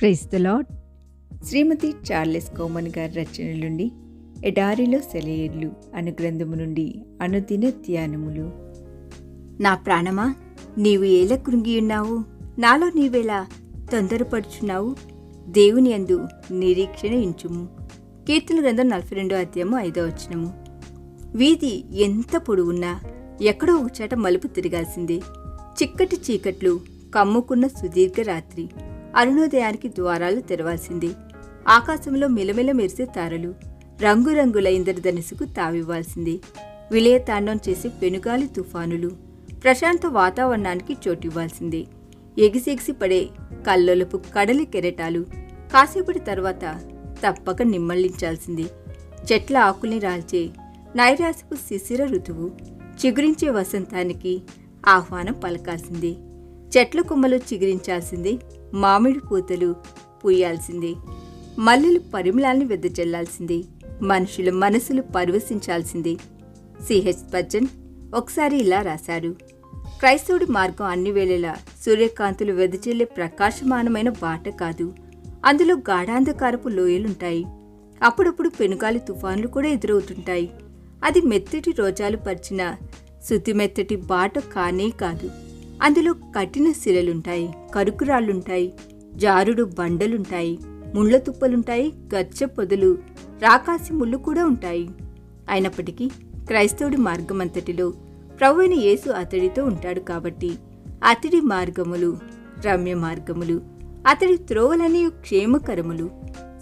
Praise the lord Shrimati Charles Cowman గారి రచనల నుండి ఎడారిలో సెలయేర్లు అను గ్రంథము నుండి అనుదిన ధ్యానములు. నా ప్రాణమా నీవు ఏల కృంగియున్నావు నాలో నీవెలా తొందరపడుచున్నావు? దేవుని యందు నిరీక్షణ ఇంచుము. కీర్తన గ్రంథం నలభై రెండో అధ్యాయము ఐదో వచనము. వీధి ఎంత పొడుగున్నా ఎక్కడో ఒకచోట మలుపు తిరగాల్సిందే. చిక్కటి చీకట్లు కమ్ముకున్న సుదీర్ఘ రాత్రి. అరుణోదయానికి ద్వారాలు తెరవాల్సింది. ఆకాశంలో మిలమిల మెరిసే తారలు రంగురంగుల ఇంద్రధనుసుకు తావివ్వాల్సింది. విలయతాండం చేసే పెనుగాలి తుఫానులు ప్రశాంత వాతావరణానికి చోటివ్వాల్సింది. ఎగిసెగిసి పడే కల్లోలపు కడలి కెరటాలు కాసేపటి తర్వాత తప్పక నిమ్మళ్ళించాల్సింది చెట్ల ఆకుల్ని రాల్చే నైరాశపు శిశిర ఋతువు చిగురించే వసంతానికి ఆహ్వానం పలకాల్సింది. చెట్ల కొమ్మలు చిగురించాల్సింది మామిడి పూతలు పూయాల్సిందే. మల్లెలు పరిమళాల్ని వెదజల్లాల్సిందే మనుషుల మనసులు పరవశించాల్సిందే. సిహెచ్ బచ్చన్ ఒకసారి ఇలా రాశారు. క్రైస్తవుడి మార్గం అన్ని వేళలా సూర్యకాంతులు వెదజల్లే ప్రకాశమానమైన బాట కాదు. అందులో గాఢాంధకారపు లోయలుంటాయి. అప్పుడప్పుడు పెనుగాలి తుఫాన్లు కూడా ఎదురవుతుంటాయి. అది మెత్తటి రోజాలు పరిచిన శుతిమెత్తటి బాట కానే కాదు. అందులో కఠిన శిలలుంటాయి కరుకురాళ్ళుంటాయి జారుడు బండలుంటాయి ముళ్ళ తుప్పలుంటాయి గచ్చ పొదలు రాకాసి ముళ్ళు కూడా ఉంటాయి. అయినప్పటికీ క్రైస్తవుడి మార్గమంతటిలో ప్రభువైన యేసు అతడితో ఉంటాడు కాబట్టి అతడి మార్గములు రమ్య మార్గములు అతడి త్రోవలని క్షేమకరములు.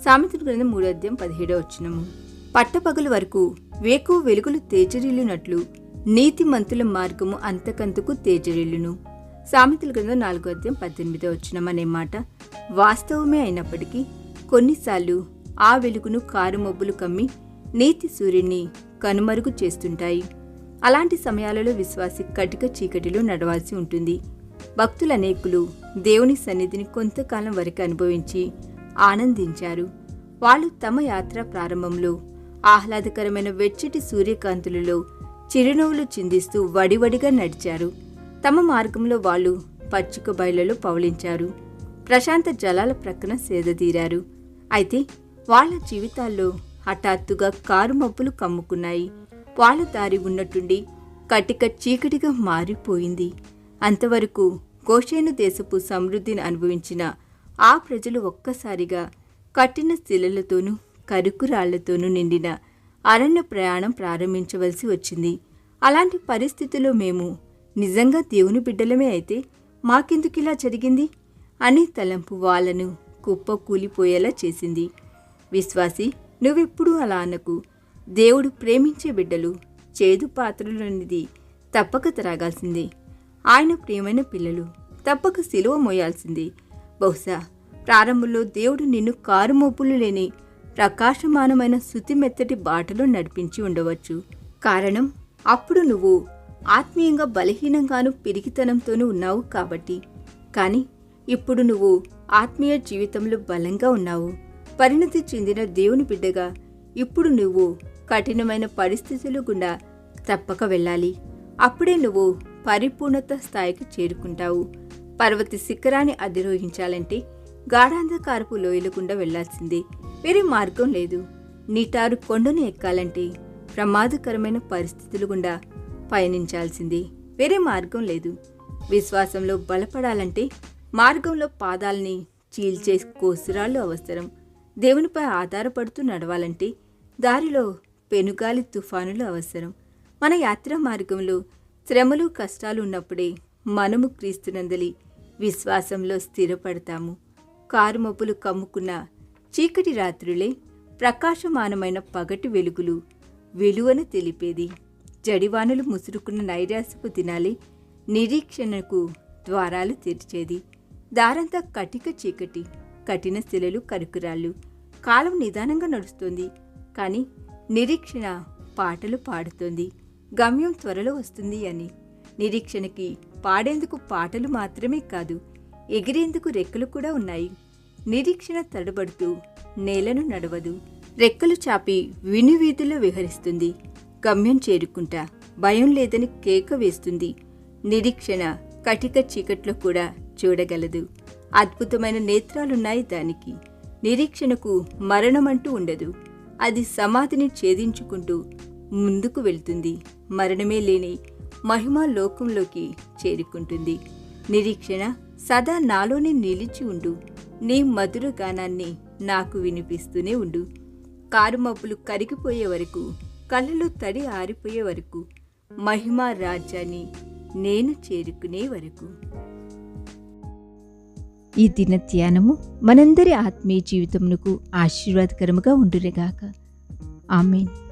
సామెతల గ్రంథం మూడో పదిహేడో వచ్చినము పట్టపగలు వరకు వేకు వెలుగులు తేచరిల్లినట్లు నీతిమంతుల మార్గము అంతకంతకు తేజరిల్లును. సామెతల గ్రంథం నాలుగో అధ్యాయం పద్దెనిమిదో వచ్చినం అనే మాట. వాస్తవమే అయినప్పటికీ కొన్నిసార్లు ఆ వెలుగును కారుమబ్బులు కమ్మి నీతి సూర్యుని కనుమరుగు చేస్తుంటాయి. అలాంటి సమయాలలో విశ్వాసి కటిక చీకటిలో నడవాల్సి ఉంటుంది. భక్తులు అనేకులు దేవుని సన్నిధిని కొంతకాలం వరకు అనుభవించి ఆనందించారు. వాళ్ళు తమ యాత్ర ప్రారంభంలో ఆహ్లాదకరమైన వెచ్చటి సూర్యకాంతులలో చిరునవ్వులు చిందిస్తూ వడివడిగా నడిచారు. తమ మార్గంలో వాళ్ళు పచ్చిక బయళ్ళలో పౌలించారు. ప్రశాంత జలాల ప్రక్కన సేదతీరారు అయితే వాళ్ళ జీవితాల్లో హఠాత్తుగా కారు మబ్బులు కమ్ముకున్నాయి. వాళ్ళ దారి ఉన్నట్టుండి కటిక చీకటిగా మారిపోయింది. అంతవరకు గోషేను దేశపు సమృద్ధిని అనుభవించిన ఆ ప్రజలు ఒక్కసారిగా కట్టిన శిలలతోనూ కరుకురాళ్ళతోనూ నిండిన అరణ్య ప్రయాణం ప్రారంభించవలసి వచ్చింది. అలాంటి పరిస్థితుల్లో మేము నిజంగా దేవుని బిడ్డలమే అయితే మాకెందుకు ఇలా జరిగింది? అని తలంపు వాళ్ళను కుప్ప కూలిపోయేలా చేసింది. విశ్వాసి నువ్వెప్పుడూ అలా అనకు. దేవుడు ప్రేమించే బిడ్డలు చేదు పాత్రలోనిది తప్పక త్రాగాల్సిందే. ఆయన ప్రియమైన పిల్లలు తప్పక సిలువ మోయాల్సిందే. బహుశా ప్రారంభంలో దేవుడు నిన్ను కారుమోపులు లేని ప్రకాశమానమైన శుతిమెత్తటి బాటలో నడిపించి ఉండవచ్చు. కారణం అప్పుడు నువ్వు ఆత్మీయంగా బలహీనంగాను పిరిగితనంతోనూ ఉన్నావు కాబట్టి. కానీ ఇప్పుడు నువ్వు ఆత్మీయ జీవితంలో బలంగా ఉన్నావు. పరిణతి చెందిన దేవుని బిడ్డగా ఇప్పుడు నువ్వు కఠినమైన పరిస్థితులు గుండా తప్పక వెళ్ళాలి. అప్పుడే నువ్వు పరిపూర్ణత స్థాయికి చేరుకుంటావు. పర్వత శిఖరాన్ని అధిరోహించాలంటే గాఢాంధకారపు లోయల గుండా వెళ్ళాల్సిందే వేరే మార్గం లేదు. నీటారు కొండను ఎక్కాలంటే ప్రమాదకరమైన పరిస్థితులు గుండా పయనించాల్సింది. వేరే మార్గం లేదు. విశ్వాసంలో బలపడాలంటే మార్గంలో పాదాల్ని చీల్చే కోసురాళ్ళు అవసరం. దేవునిపై ఆధారపడుతూ నడవాలంటే దారిలో పెనుగాలి తుఫానులు అవసరం. మన యాత్ర మార్గంలో శ్రమలు కష్టాలు ఉన్నప్పుడే మనము క్రీస్తునందలి విశ్వాసంలో స్థిరపడతాము. కారు మబ్బులు కమ్ముకున్న చీకటి రాత్రులే ప్రకాశమానమైన పగటి వెలుగులు విలువను తెలిపేది. జడివానులు ముసురుకున్న నైరాశపు దినాలే నిరీక్షణకు ద్వారాలు తెరిచేది. దారంతా కటిక చీకటి కఠిన శిలలు కరుకురాళ్ళు. కాలం నిదానంగా నడుస్తుంది కానీ నిరీక్షణ పాటలు పాడుతోంది. గమ్యం త్వరలో వస్తుంది అని. నిరీక్షణకి పాడేందుకు పాటలు మాత్రమే కాదు ఎగిరేందుకు రెక్కలు కూడా ఉన్నాయి. నిరీక్షణ తడబడుతూ నేలను నడవదు. రెక్కలు చాపి వినువీధిలో విహరిస్తుంది. గమ్యం చేరుకుంటా భయం లేదని కేక వేస్తుంది. నిరీక్షణ కటిక చీకట్లో కూడా చూడగలదు. అద్భుతమైన నేత్రాలున్నాయి దానికి. నిరీక్షణకు మరణమంటూ ఉండదు. అది సమాధిని ఛేదించుకుంటూ ముందుకు వెళ్తుంది. మరణమే లేని మహిమా లోకంలోకి చేరుకుంటుంది. నిరీక్షణ సదా నాలోనే నిలిచి ఉండు. నీ మధుర గానాన్ని నాకు వినిపిస్తూనే ఉండు. కారు మబ్బులు కరిగిపోయే వరకు కళ్ళలో తడి ఆరిపోయే వరకు మహిమా రాజ్యాన్ని నేను చేరుకునే వరకు. ఈ దిన ధ్యానము మనందరి ఆత్మీయ జీవితమునకు ఆశీర్వాదకరముగా ఉండునుగాక. ఆమెన్.